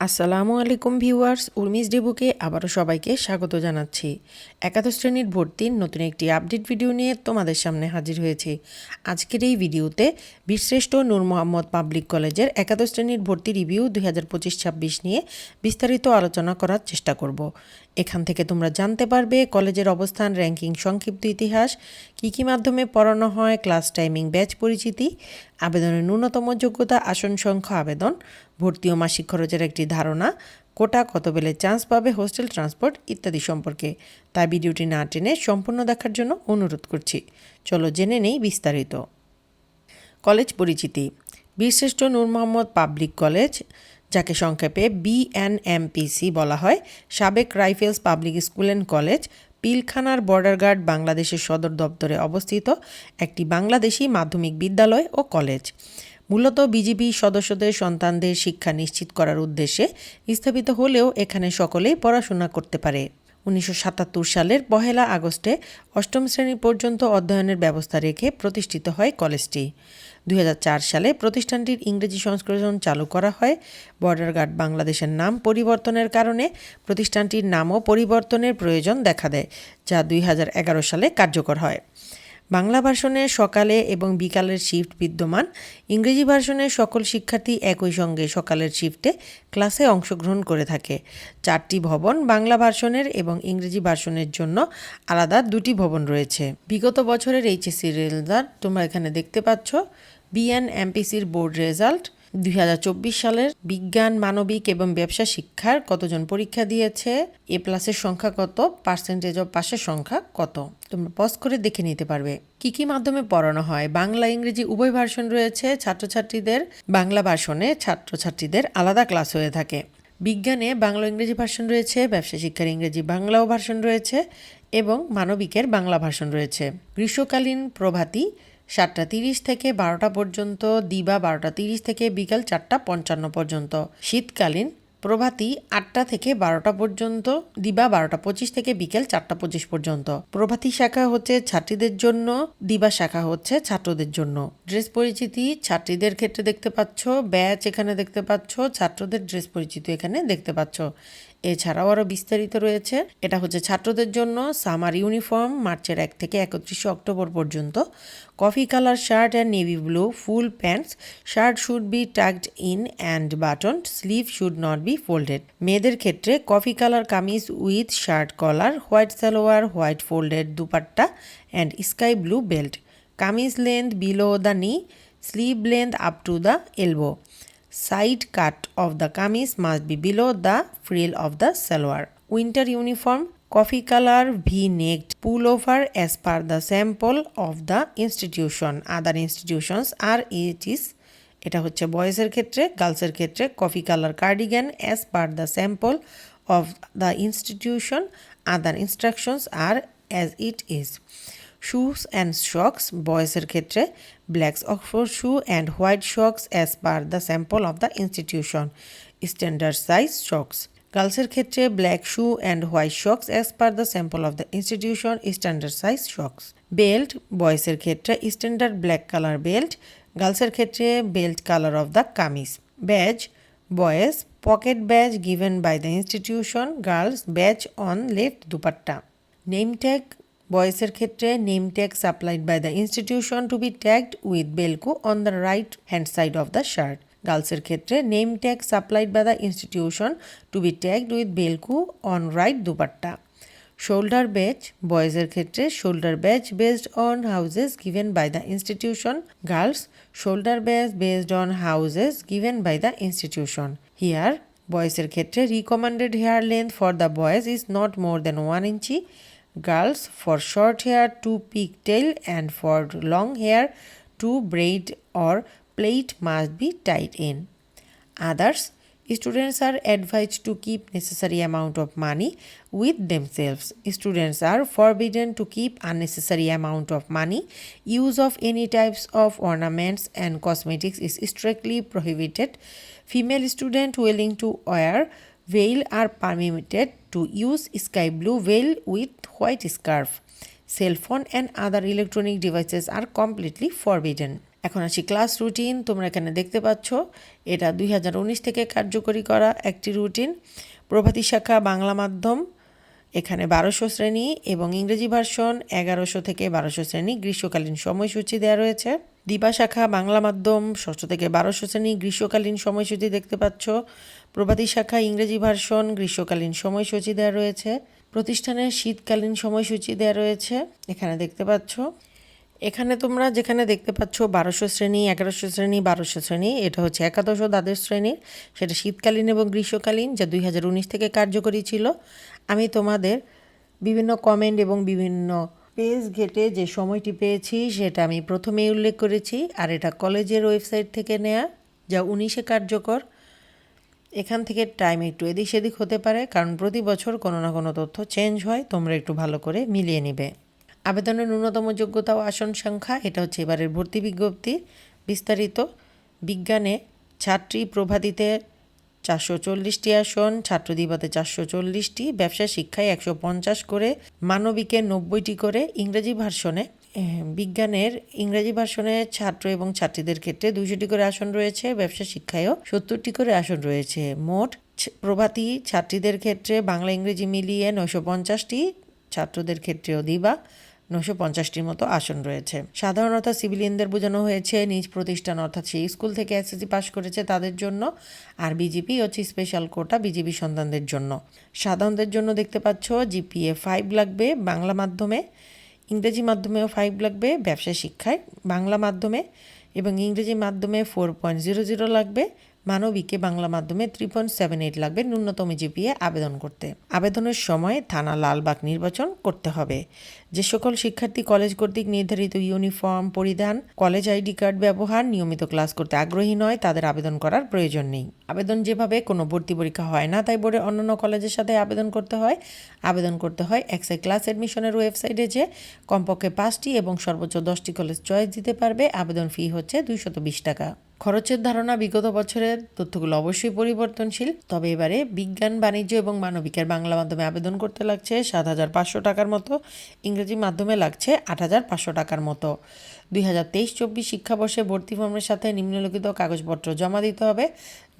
আসসালামু আলাইকুম ভিউয়ার্স উর্মিস ডিবুকে আবারও সবাইকে স্বাগত জানাচ্ছি। একাদশ শ্রেণির ভর্তির নতুন একটি আপডেট ভিডিও নিয়ে তোমাদের সামনে হাজির হয়েছে। আজকের এই ভিডিওতে বীরশ্রেষ্ঠ নূর মোহাম্মদ পাবলিক কলেজের একাদশ শ্রেণির ভর্তি রিভিউ দুই হাজার পঁচিশ ছাব্বিশ নিয়ে বিস্তারিত আলোচনা করার চেষ্টা করব। এখান থেকে তোমরা জানতে পারবে কলেজের অবস্থান র্যাঙ্কিং সংক্ষিপ্ত ইতিহাস, কী কী মাধ্যমে পড়ানো হয় ক্লাস টাইমিং ব্যাচ পরিচিতি, আবেদনের ন্যূনতম যোগ্যতা, আসন সংখ্যা, আবেদন, ভর্তি ও মাসিক খরচের একটি ধারণা, কোটা, কত বেলে চান্স পাবে হোস্টেল ট্রান্সপোর্ট ইত্যাদি সম্পর্কে। তাই ভিডিওটি না টেনে সম্পূর্ণ দেখার জন্য অনুরোধ করছি। চলো জেনে নেই বিস্তারিত। কলেজ পরিচিতি, বীরশ্রেষ্ঠ নূর মোহাম্মদ পাবলিক কলেজ যাকে সংক্ষেপে বিএনএমপিসি বলা হয়, সাবেক rifles public school and college, পিলখানার border guard বাংলাদেশের সদর দপ্তরে অবস্থিত একটি বাংলাদেশি মাধ্যমিক বিদ্যালয় ও কলেজ। মূলত বিজিবি সদস্যদের সন্তানদের শিক্ষা নিশ্চিত করার উদ্দেশ্যে স্থাপিত হলেও এখানে সকলেই পড়াশোনা করতে পারে। উনিশশো সাতাত্তর সালের পহেলা আগস্টে অষ্টম শ্রেণি পর্যন্ত অধ্যয়নের ব্যবস্থা রেখে প্রতিষ্ঠিত হয় কলেজটি। দুই হাজার চার সালে প্রতিষ্ঠানটির ইংরেজি সংস্করণ চালু করা হয়। বর্ডার গার্ড বাংলাদেশের নাম পরিবর্তনের কারণে প্রতিষ্ঠানটির নামও পরিবর্তনের প্রয়োজন দেখা দেয়, যা দুই হাজার এগারো সালে কার্যকর হয়। বাংলা ভার্সনে সকালে এবং বিকালের শিফট বিদ্যমান। ইংরেজি ভার্সনে সকল শিক্ষার্থী একই সঙ্গে সকালের শিফটে ক্লাসে অংশগ্রহণ করে থাকে। চারটি ভবন বাংলা ভার্সনের এবং ইংরেজি ভার্সনের জন্য আলাদা দুটি ভবন রয়েছে। বিগত বছরের এইচএসসি রেজাল্ট তোমরা এখানে দেখতে পাচ্ছ। বিএন এমপিসির বোর্ড রেজাল্ট দুই হাজার চব্বিশ সালের বিজ্ঞান, মানবিক এবং ব্যবসা শিক্ষার কতজন পরীক্ষা দিয়েছে? এ প্লাসের সংখ্যা কত? পার্সেন্টেজ অফ পাশের সংখ্যা কত? তোমরা পজ করে দেখে নিতে পারবে। কি কি মাধ্যমে পড়ানো হয়? বাংলা, ইংরেজি উভয় ভার্সন রয়েছে। ছাত্রছাত্রীদের বাংলা ভার্সনে ছাত্রছাত্রীদের আলাদা ক্লাস হয়ে থাকে। বিজ্ঞানে বাংলা ইংরেজি ভার্সন রয়েছে। ব্যবসা শিক্ষার ইংরেজি বাংলাও ভার্সন রয়েছে এবং মানবিকের বাংলা ভার্সন রয়েছে। গ্রীষ্মকালীন প্রভাতী সাতটা তিরিশ থেকে বারোটা পর্যন্ত, দিবা বারোটা তিরিশ থেকে বিকাল চারটা পঞ্চান্ন পর্যন্ত। শীতকালীন প্রভাতী আটটা থেকে বারোটা পর্যন্ত, দিবা বারোটা পঁচিশ থেকে বিকেল চারটা পঁচিশ পর্যন্ত। প্রভাতী শাখা হচ্ছে ছাত্রীদের জন্য, দিবা শাখা হচ্ছে ছাত্রদের জন্য। ড্রেস পরিচিতি ছাত্রীদের ক্ষেত্রে দেখতে পাচ্ছ, ব্যাচ এখানে দেখতে পাচ্ছ, ছাত্রদের ড্রেস পরিচিতি এখানে দেখতে পাচ্ছ। এছাড়াও আরও বিস্তারিত রয়েছে। এটা হচ্ছে ছাত্রদের জন্য সামার ইউনিফর্ম মার্চের এক থেকে একত্রিশে অক্টোবর পর্যন্ত। Coffee colour shirt and navy blue full pants, shirt should be tucked in and button sleeve should not be folded. মেয়েদের ক্ষেত্রে coffee colour kameez with shirt collar, white salwar, white folded dupatta and sky blue belt. Kameez length below the knee, sleeve length up to the elbow. Side cut of the kameez must be below the frill of the salwar winter uniform coffee colour V necked pullover as per the sample of the institution other institutions R it is এটা হচ্ছে বয়েসের ক্ষেত্রে, গার্লসের ক্ষেত্রে coffee colour cardigan as per the sample of the institution other instructions R as it is shoes and socks বয়েজের ক্ষেত্রে black Oxford shoe and white socks as per the sample of the institution standard size socks গার্লসের ক্ষেত্রে black shoe and white socks as per the sample of the institution standard size socks belt বয়েসের ক্ষেত্রে standard black colour belt গার্লসের ক্ষেত্রে belt colour of the kameez badge boys pocket badge given by the institution girls badge on left dupatta name tag বয়েসের ক্ষেত্রে name tag supplied by the institution to be tagged with বেলকু on the right hand side of the shirt. গার্লসের ক্ষেত্রে name tag supplied by the institution to be tagged with বেলকু on right dupatta. Shoulder badge, বয়েজের ক্ষেত্রে shoulder badge based on houses given by the institution. Girls, shoulder badge based on houses given by the institution. Here বয়েসের ক্ষেত্রে recommended hair length for the boys is not more than one inch. Girls for short hair to pigtail and for long hair to braid or plait must be tied in. Others students are advised to keep necessary amount of money with themselves. Students are forbidden to keep unnecessary amount of money. Use of any types of ornaments and cosmetics is strictly prohibited. Female student willing to wear veil are permitted to use sky blue veil with white scarf. Cell phone and other electronic devices are completely forbidden. এখন আসি class routine তোমরা এখানে দেখতে পাচ্ছ, এটা দুই হাজার উনিশ থেকে কার্যকরী করা একটি রুটিন প্রভাতী শাখা, বাংলা মাধ্যম, এখানে বারোশো শ্রেণি এবং ইংরেজি ভার্সন এগারোশো থেকে বারোশো শ্রেণি গ্রীষ্মকালীন সময়সূচি দেওয়া রয়েছে দিবা শাখা, বাংলা মাধ্যম, ষষ্ঠ থেকে বারোশো শ্রেণি, গ্রীষ্মকালীন সময়সূচি দেখতে পাচ্ছ। প্রভাতী শাখা, ইংরেজি ভার্সন, গ্রীষ্মকালীন সময়সূচি দেওয়া রয়েছে। প্রতিষ্ঠানের শীতকালীন সময়সূচি দেওয়া রয়েছে, এখানে দেখতে পাচ্ছ। এখানে তোমরা যেখানে দেখতে পাচ্ছ বারোশো শ্রেণি এগারোশো শ্রেণি বারোশো শ্রেণি, এটা হচ্ছে একাদশ ও দ্বাদশ শ্রেণির। সেটা শীতকালীন এবং গ্রীষ্মকালীন, যা দুই হাজার উনিশ থেকে কার্যকরী ছিল। আমি তোমাদের বিভিন্ন কমেন্ট এবং বিভিন্ন পেজ ঘেটে যে সময়টি পেয়েছি সেটা আমি প্রথমেই উল্লেখ করেছি, আর এটা কলেজের ওয়েবসাইট থেকে নেয়া, যা উনিশে কার্যকর। এখান থেকে টাইম একটু এদিক সেদিক হতে পারে, কারণ প্রতি বছর কোনো না কোনো তথ্য চেঞ্জ হয়, তোমরা একটু ভালো করে মিলিয়ে নিবে। আবেদনের ন্যূনতম যোগ্যতা ও আসন সংখ্যা, এটা হচ্ছে এবারের ভর্তি বিজ্ঞপ্তি। বিস্তারিত, বিজ্ঞানে ছাত্রী প্রভাতিতে চারশো চল্লিশটি আসন ছাত্রদিবাতে চারশো চল্লিশটি, ব্যবসা শিক্ষায় একশো পঞ্চাশ করে, মানবিকে নব্বইটি করে, ইংরেজি ভার্সনে বিজ্ঞানের ইংরেজি ভার্সনে ছাত্র এবং ছাত্রীদের ক্ষেত্রে দুইশোটি করে আসন রয়েছে, ব্যবসা শিক্ষায়ও সত্তরটি করে আসন রয়েছে। মোট প্রভাতী ছাত্রীদের ক্ষেত্রে বাংলা ইংরেজি মিলিয়ে নয়শো পঞ্চাশটি, ছাত্রদের ক্ষেত্রেও দিবা। নশো পঞ্চাশটির মতো আসন রয়েছে। সাধারণত সিভিলিয়ানদের বোঝানো হয়েছে, নিজ প্রতিষ্ঠান অর্থাৎ সেই স্কুল থেকে এসএসসি পাশ করেছে তাদের জন্য আর বিজেপি হচ্ছে স্পেশাল কোটা বিজেপি সন্তানদের জন্য। সাধারণদের জন্য দেখতে পাচ্ছ জিপিএ ফাইভ লাগবে, বাংলা মাধ্যমে, ইংরেজি মাধ্যমেও ফাইভ লাগবে, ব্যবসা শিক্ষায় বাংলা মাধ্যমে এবং ইংরেজি মাধ্যমে ফোর পয়েন্ট জিরো জিরো লাগবে মানবিকে বাংলা মাধ্যমে থ্রি পয়েন্ট সেভেন এইট লাগবে ন্যূনতম জিপিএ আবেদন করতে। আবেদনের সময় থানা লালবাগ নির্বাচন করতে হবে। যে সকল শিক্ষার্থী কলেজ কর্তৃক নির্ধারিত ইউনিফর্ম, পরিধান, কলেজ আইডি কার্ড ব্যবহার, নিয়মিত ক্লাস করতে আগ্রহী নয়, তাদের আবেদন করার প্রয়োজন নেই। আবেদন যেভাবে কোনো ভর্তি পরীক্ষা হয় না, তাই বোর্ডে অন্যান্য কলেজের সাথে আবেদন করতে হয়। আবেদন করতে হয় এক্সাই ক্লাস অ্যাডমিশনের ওয়েবসাইটে যে কমপক্ষে পাঁচটি এবং সর্বোচ্চ দশটি কলেজ চয়েস দিতে পারবে। আবেদন ফি হচ্ছে দুইশত বিশ টাকা। খরচের ধারণা বিগত বছরের তথ্যগুলো অবশ্যই পরিবর্তনশীল। তবে এবারে বিজ্ঞান, বাণিজ্য এবং মানবিকের বাংলা মাধ্যমে আবেদন করতে লাগছে সাত হাজার পাঁচশো টাকার মতো, ইংরেজি মাধ্যমে লাগছে আট হাজার পাঁচশো টাকার মতো। দুই হাজার তেইশ চব্বিশ শিক্ষাবর্ষে ভর্তি ফর্মের সাথে নিম্নলিখিত কাগজপত্র জমা দিতে হবে,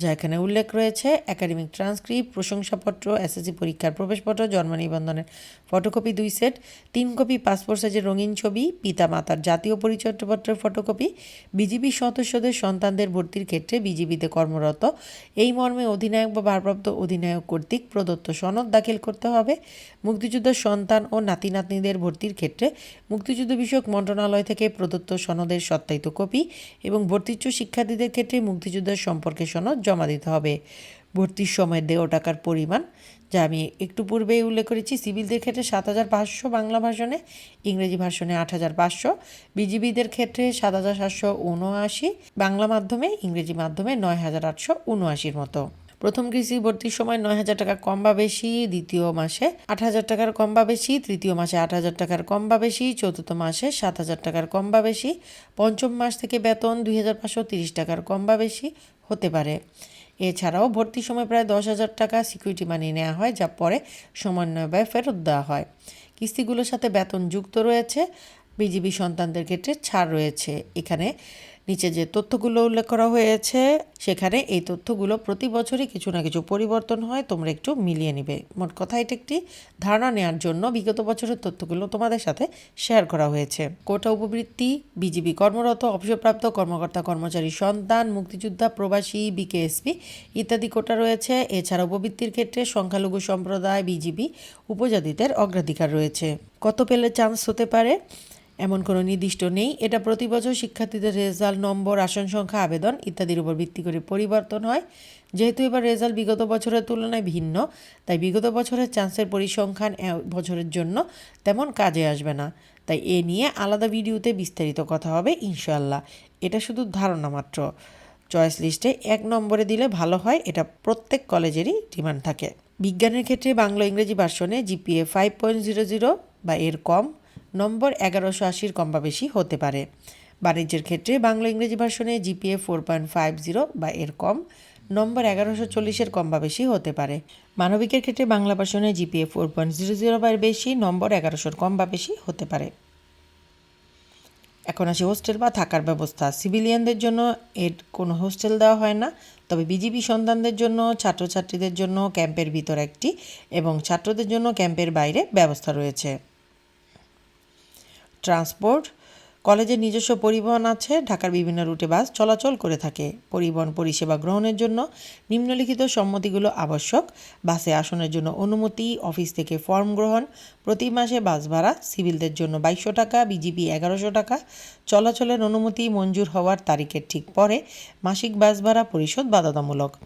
যা এখানে উল্লেখ রয়েছে। একাডেমিক ট্রান্সক্রিপ্ট, প্রশংসাপত্র, এসএসসি পরীক্ষার প্রবেশপত্র, জন্ম নিবন্ধনের ফটোকপি দুই সেট, তিন কপি পাসপোর্ট সাইজের রঙিন ছবি পিতা মাতার জাতীয় পরিচয়পত্রের ফটোকপি, বিজিবি সদস্যদের সন্তানদের ভর্তির ক্ষেত্রে বিজিবিতে কর্মরত। এই মর্মে অধিনায়ক বা ভারপ্রাপ্ত অধিনায়ক কর্তৃক প্রদত্ত সনদ দাখিল করতে হবে। মুক্তিযুদ্ধের সন্তান ও নাতি নাতনিদের ভর্তির ক্ষেত্রে মুক্তিযুদ্ধ বিষয়ক মন্ত্রণালয় থেকে প্রদত্ত সনদের সত্যায়িত কপি এবং ভর্তিচ্ছ শিক্ষার্থীদের ক্ষেত্রে মুক্তিযুদ্ধের সম্পর্কে সনদ জমা দিতে হবে। ভর্তির সময় দেয় টাকার পরিমাণ, যা আমি একটু পূর্বেই উল্লেখ করেছি, সিভিলদের ক্ষেত্রে সাত হাজার পাঁচশো, বাংলা ভাষণে ইংরেজি ভাষণে আট হাজার পাঁচশো, বিজিবিদের ক্ষেত্রে সাত হাজার সাতশো উনআশি, বাংলা মাধ্যমে ইংরেজি মাধ্যমে নয় হাজার আটশো উনআশির মতো। প্রথম কৃষি ভর্তির সময় নয় হাজার টাকা কম বা বেশি, দ্বিতীয় মাসে আট হাজার টাকার কম বা বেশি, তৃতীয় মাসে আট হাজার টাকার কম বা বেশি, চতুর্থ মাসে সাত হাজার টাকার কম বা বেশি, পঞ্চম মাস থেকে বেতন দুই হাজার পাঁচশো তিরিশ টাকার কম বা বেশি হতে পারে। এছাড়াও ভর্তির সময় প্রায় দশ হাজার টাকা সিকিউরিটি মানি নেওয়া হয়, যা পরে সমন্বয় ব্যয় ফেরত দেওয়া হয়। কিস্তিগুলোর সাথে বেতন যুক্ত রয়েছে, বিজিবি সন্তানদের ক্ষেত্রে ছাড় রয়েছে। এখানে নিচে যে তথ্যগুলো উল্লেখ করা হয়েছে, সেখানে এই তথ্যগুলো প্রতি বছরই কিছু না কিছু পরিবর্তন হয়, তোমরা একটু মিলিয়ে নিবে। মোট কথা এটা একটি ধারণা নেওয়ার জন্য বিগত বছরের তথ্যগুলো তোমাদের সাথে শেয়ার করা হয়েছে। কোটা উপবৃত্তি, বিজিবি কর্মরত, অবসরপ্রাপ্ত কর্মকর্তা কর্মচারী সন্তান, মুক্তিযোদ্ধা, প্রবাসী, বিকেএসপি ইত্যাদি কোটা রয়েছে। এছাড়া উপবৃত্তির ক্ষেত্রে সংখ্যালঘু সম্প্রদায়, বিজিবি উপজাতিদের অগ্রাধিকার রয়েছে। কত পেলে চান্স হতে পারে? এমন কোনো নির্দিষ্ট নেই। এটা প্রতি বছর শিক্ষার্থীদের রেজাল্ট, নম্বর, আসন সংখ্যা, আবেদন ইত্যাদির উপর ভিত্তি করে পরিবর্তন হয়। যেহেতু এবার রেজাল্ট বিগত বছরের তুলনায় ভিন্ন, তাই বিগত বছরের চান্সের পরিসংখ্যান বছরের জন্য তেমন কাজে আসবে না। তাই এ নিয়ে আলাদা ভিডিওতে বিস্তারিত কথা হবে ইনশাল্লাহ এটা শুধু ধারণা মাত্র। চয়েস লিস্টে এক নম্বরে দিলে ভালো হয়, এটা প্রত্যেক কলেজেরই ডিমান্ড থাকে। বিজ্ঞানের ক্ষেত্রে বাংলা ইংরেজি ভার্সনে GPA five point zero zero বা এর কম। নম্বর এগারোশো আশির কম বা বেশি হতে পারে। বাণিজ্যের ক্ষেত্রে বাংলা ইংরেজি ভার্সনে GPA four point five zero বা এর কম নম্বর এগারোশো চল্লিশের কম বা বেশি হতে পারে। মানবিকের ক্ষেত্রে বাংলা ভার্সনে GPA four point zero zero বা এর বেশি নম্বর এগারোশোর কম বা বেশি হতে পারে। এখন আসে হোস্টেল বা থাকার ব্যবস্থা। সিভিলিয়ানদের জন্য এর কোনো হোস্টেল দেওয়া হয় না, তবে বিজিবি সন্তানদের জন্য, ছাত্রছাত্রীদের জন্য ক্যাম্পের ভিতর একটি এবং ছাত্রদের জন্য ক্যাম্পের বাইরে ব্যবস্থা রয়েছে। ট্রান্সপোর্ট, কলেজের নিজস্ব পরিবহন আছে, ঢাকার বিভিন্ন রুটে বাস চলাচল করে থাকে। পরিবহন পরিষেবা গ্রহণের জন্য নিম্নলিখিত সম্মতিগুলো আবশ্যক। বাসে আসনের জন্য অনুমতি, অফিস থেকে ফর্ম গ্রহণ, প্রতি মাসে বাস ভাড়া, সিভিলদের জন্য বাইশশো টাকা, বিজিপি এগারোশো টাকা। চলাচলের অনুমতি মঞ্জুর হওয়ার তারিখের ঠিক পরে মাসিক বাস ভাড়া পরিশোধ বাধ্যতামূলক।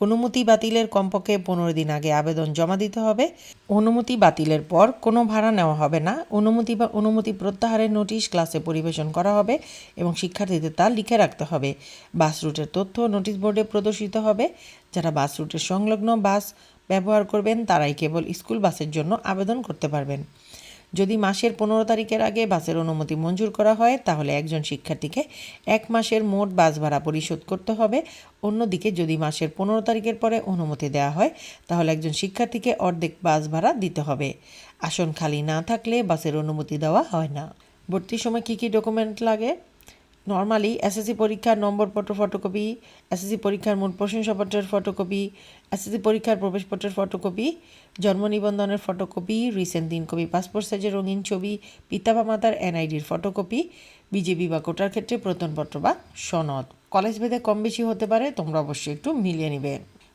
অনুমতি বাতিলের কমপক্ষে পনেরো দিন আগে আবেদন জমা দিতে হবে। অনুমতি বাতিলের পর কোনো ভাড়া নেওয়া হবে না। অনুমতি বা অনুমতি প্রত্যাহারের নোটিশ ক্লাসে পরিবেশন করা হবে এবং শিক্ষার্থীদের তা লিখে রাখতে হবে। বাস রুটের তথ্য নোটিশ বোর্ডে প্রদর্শিত হবে। যারা বাস রুটের সংলগ্ন বাস ব্যবহার করবেন, তারাই কেবল স্কুল বাসের জন্য আবেদন করতে পারবেন। যদি মাসের পনেরো তারিখের আগে বাসের অনুমতি মঞ্জুর করা হয়, তাহলে একজন শিক্ষার্থীকে এক মাসের মোট বাস ভাড়া পরিশোধ করতে হবে। অন্যদিকে যদি মাসের পনেরো তারিখের পরে অনুমতি দেওয়া হয়, তাহলে একজন শিক্ষার্থীকে অর্ধেক বাস ভাড়া দিতে হবে। আসন খালি না থাকলে বাসের অনুমতি দেওয়া হয় না। ভর্তির সময় কী কী ডকুমেন্ট লাগে? নর্মালি এসএসসি পরীক্ষার নম্বরপত্র ফটোকপি এসএসসি পরীক্ষার মূল প্রশংসাপত্রের ফটোকপি এসএসসি পরীক্ষার প্রবেশপত্রের ফটোকপি জন্ম নিবন্ধনের ফটোকপি রিসেন্ট দিন কপি পাসপোর্ট সাইজের রঙিন ছবি, পিতা বা মাতার এনআইডির ফটোকপি বিজেপি বা কোটার ক্ষেত্রে প্রত্যনপত্র বা সনদ। কলেজ ভেদে কম বেশি হতে পারে, তোমরা অবশ্যই একটু মিলিয়ে নিবে।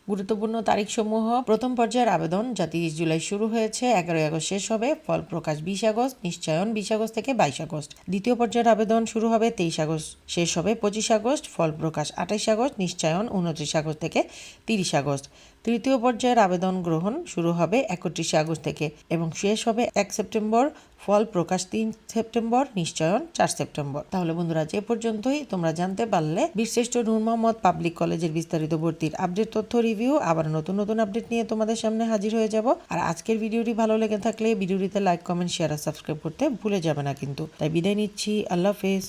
গুরুত্বপূর্ণ তারিখসমূহ। প্রথম পর্যায়ের আবেদন যা তিরিশ জুলাই শুরু হয়েছে, এগারোই আগস্ট শেষ হবে, ফল প্রকাশ বিশ আগস্ট, নিশ্চয়ন বিশ আগস্ট থেকে বাইশ আগস্ট। দ্বিতীয় পর্যায়ের আবেদন শুরু হবে তেইশ আগস্ট, শেষ হবে পঁচিশ আগস্ট, ফল প্রকাশ আঠাইশ আগস্ট, নিশ্চয়ন উনত্রিশ আগস্ট থেকে তিরিশ আগস্ট। তৃতীয় পর্যায়ের আবেদন গ্রহণ শুরু হবে একত্রিশে আগস্ট থেকে এবং শেষ হবে এক সেপ্টেম্বর ফল প্রকাশ তিন সেপ্টেম্বর, নিশ্চয়ন চার সেপ্টেম্বর। তাহলে বন্ধুরা, যে পর্যন্তই তোমরা জানতে পারলে বীরশ্রেষ্ঠ নূর মোহাম্মদ পাবলিক কলেজের বিস্তারিত ভর্তির আপডেট তথ্য রিভিউ, আবার নতুন নতুন আপডেট নিয়ে তোমাদের সামনে হাজির হয়ে যাব। আর আজকের ভিডিওটি ভালো লেগে থাকলে ভিডিওটিতে লাইক, কমেন্ট শেয়ার আর সাবস্ক্রাইব করতে ভুলে যাবে না কিন্তু। তাই বিদায় নিচ্ছি, আল্লাহ হাফেজ।